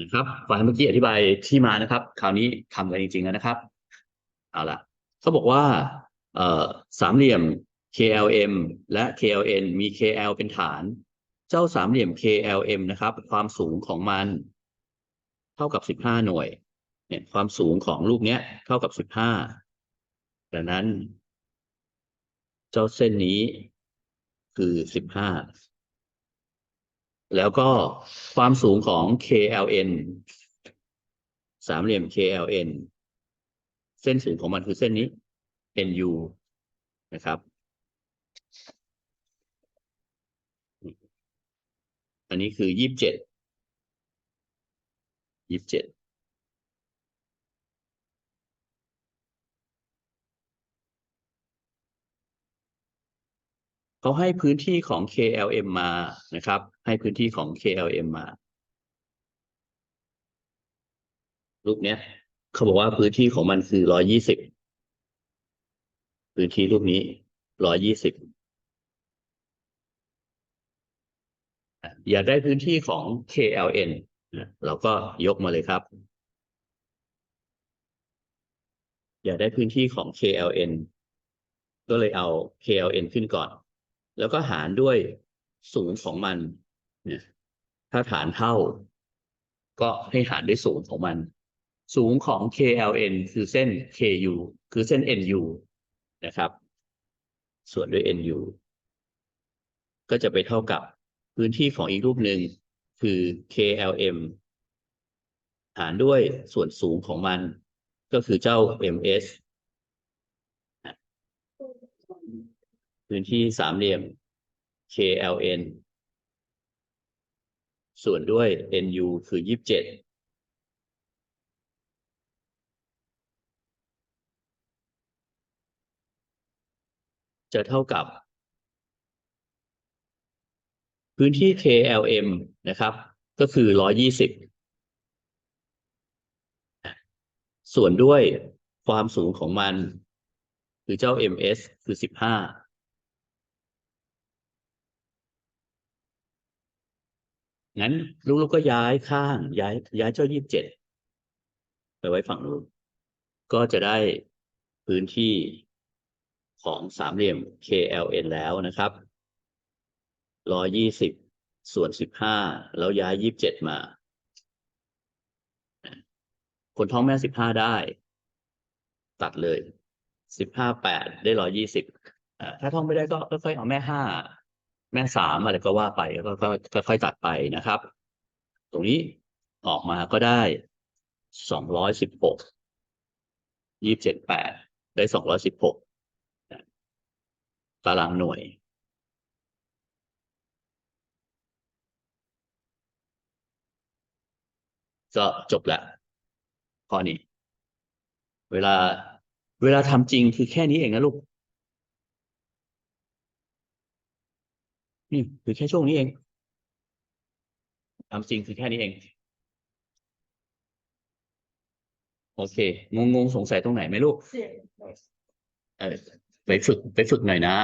นะครับไฟล์เมื่อกี้อธิบายที่มานะครับ คราวนี้ทำกันจริงๆแล้วนะครับเอาละเขาบอกว่าสามเหลี่ยม KLM และ KLN มี KL เป็นฐาน เจ้าสามเหลี่ยม KLM นะครับ ความสูงของมัน เท่ากับสิบห้าหน่วย เนี่ยความสูงของลูกเนี้ย เท่ากับสิบห้าดังนั้น เจ้าเส้นนี้คือสิบห้า แล้วก็ความสูงของ KLN สามเหลี่ยม KLN เส้นสูงของมันคือเส้นนี้ NU นะครับ อันนี้คือยี่สิบเจ็ดยี่สิบเจ็ด เขาให้พื้นที่ของ KLM มานะครับ ให้พื้นที่ของ KLM มา รูปเนี้ยเขาบอกว่าพื้นที่ของมันคือร้อยี่สิบพื้นที่รูปนี้ร้อยี่สิบอยากได้พื้นที่ของ KLN เราก็ยกมาเลยครับ อยากได้พื้นที่ของ KLN ก็เลยเอา KLN ขึ้นก่อน แล้วก็หารด้วยศูนย์ของมัน เนี่ย ถ้าฐานเท่า ก็ให้หารด้วยศูนย์ของมัน สูงของ KLN คือเส้น KU คือเส้น NU นะครับ ส่วนด้วย NU ก็จะไปเท่ากับพื้นที่ของอีกรูปหนึ่งคือ KLM หารด้วยส่วนสูงของมัน ก็คือเจ้า MS พื้นที่สามเหลี่ยม KLN ส่วนด้วย NU คือ 27จะเท่ากับ พื้นที่ KLM นะครับ ก็คือ 120 ส่วนด้วยความสูงของมัน คือเจ้า MS คือ 15 งั้นลูกๆก็ย้ายข้าง ย้ายย้ายเจ้ายี่สิบเจ็ดไปไว้ฝั่งนู้นก็จะได้พื้นที่ของสามเหลี่ยม KLN แล้วนะครับร้อยี่สิบส่วนสิบห้าแล้วย้ายยี่สิบเจ็ดมา คนท้องแม่สิบห้าได้ ตัดเลยสิบห้าแปดได้ร้อยี่สิบถ้าท่องไม่ได้ก็ค่อยๆเอาแม่ห้า แม่สามอะไรก็ว่าไปก็ก็ค่อยๆตัดไปนะครับ ตรงนี้ออกมาก็ได้สองร้อยสิบหกยี่สิบเจ็ดแปดได้สองร้อยสิบหกตารางหน่วย ก็จบแล้วข้อนี้ เวลาเวลาทำจริงคือแค่นี้เองนะลูก นี่คือแค่ช่วงนี้เองทำจริงคือแค่นี้เอง โอเค งงงๆสงสัยตรงไหนไหมลูก เออไปฝึกไปฝึกหน่อยนะ